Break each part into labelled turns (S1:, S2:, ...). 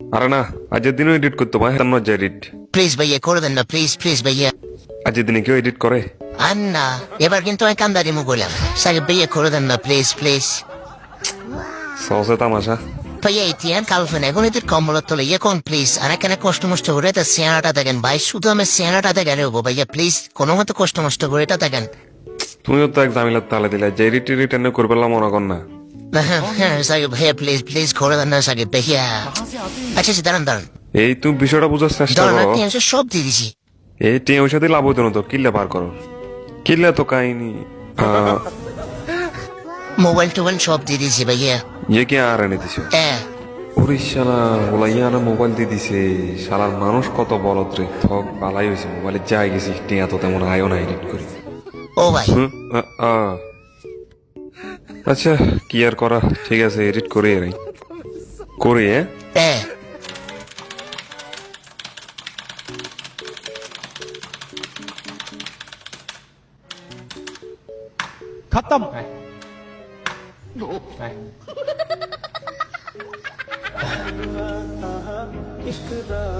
S1: আরে না আজের দিনও এডিট করতো ভাই হেতাম লজ্জা এডিট
S2: প্লিজ ভাইয়া করে দেন না প্লিজ প্লিজ ভাইয়া।
S1: আজের দিনে কেউ এডিট করে?
S2: আর না এবার কিন্তু আমি কান্দারি মু বললাম সাকিব ভাইয়া করে দেন না প্লিজ প্লিজ
S1: সহসে তামাশা।
S2: ভাইয়া ইতিহান কালফেন এখন এদের কম্বল তোলে ইয়ে কোন প্লিজ আর এখানে কষ্ট মষ্ট করে তা সিয়ানাটা দেখেন। ভাই শুধু আমি সিয়ানাটা দেখেন হব ভাইয়া প্লিজ কোনো মতো কষ্ট মষ্ট করে এটা দেখেন।
S1: তুমিও তো এক জামিলার তালে দিলে যে এডিট এডিট এনে করে মনে কর না।
S2: সাকিব ভাইয়া প্লিজ প্লিজ করে দেন না সাকিব আচ্ছা আচ্ছা দাঁড়ান দাঁড়ান
S1: এই তুমি বিষয়টা বোঝার চেষ্টা করো।
S2: সব দিয়ে দিছি
S1: এই টিম ওর সাথে লাভ হতো না তো কিল্লে পার করো। কিল্লে তো কাহিনী।
S2: মোবাইল টোবাইল সব দিয়ে দিছি ভাইয়া
S1: ইয়ে কি আর এনে দিছো?
S2: হ্যাঁ
S1: ওরে শালা ওলা ইয়ানা মোবাইল দিয়ে দিছে। শালার মানুষ কত বলদ রে। থক পালাই হয়েছে মোবাইলে যাই গেছি। টিয়া তো তেমন আয়ও না এডিট করি।
S2: ও ভাই
S1: আ, আ। আচ্ছা কি আর করা? ঠিক আছে এডিট করে এরাই করি হ্যাঁ?
S2: হ্যাঁ?
S3: খতম।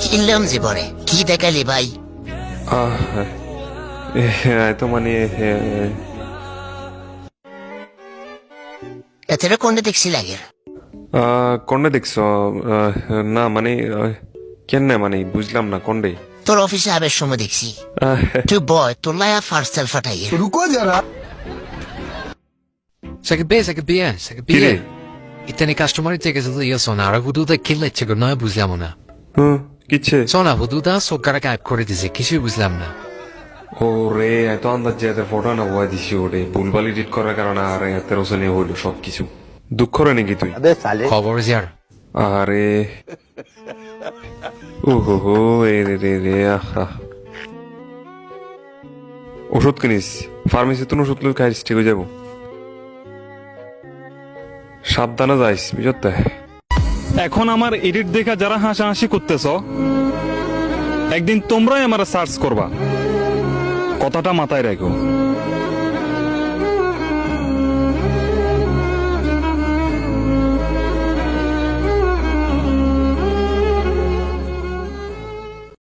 S2: কিনলাম জীবনে কি দেখালি ভাই?
S1: হ্যাঁ। হ্যাঁ, তো মানে
S2: এছাড়া কোনটা দেখছিল
S1: আগে কোনটা দেখছ? না মানে কেন মানে বুঝলাম না কোনডে
S2: তোর অফিসে আবের সময় দেখছি। তুই বয় তোর লায়া ফার্স্ট সেল ফাটাই
S4: রুকো যারা। সাকিব বে সাকিব বিয়া
S1: সাকিব বিয়া
S4: ইতানি কাস্টমারই থেকে শুধু ইয়ে সোনা আর হুদুদা কিনলে ইচ্ছে করে নয় বুঝলাম না
S1: কিচ্ছে
S4: সোনা হুদুদা সরকারকে আপ করে দিছে কিছুই বুঝলাম না
S1: ও রে এত আন্দাজ যে এদের ফটো না বয় দিছি ওরে। ভুলভাল এডিট করার কারণে আর এতের ওসনে হইল সব কিছু দুঃখ রে নাকি তুই?
S4: খবর যার
S1: আরে। ও হো হো এ রে রে রে আহা ওষুধ কিনিস? ফার্মেসি তো ওষুধ লই খাইস ঠিক হয়ে যাব। সাবধানে যাইস বুঝতে
S5: এখন আমার এডিট দেখা যারা হাসাহাসি করতেছ একদিন তোমরাই আমার সার্চ করবা। কথাটা মাথায় রাখো।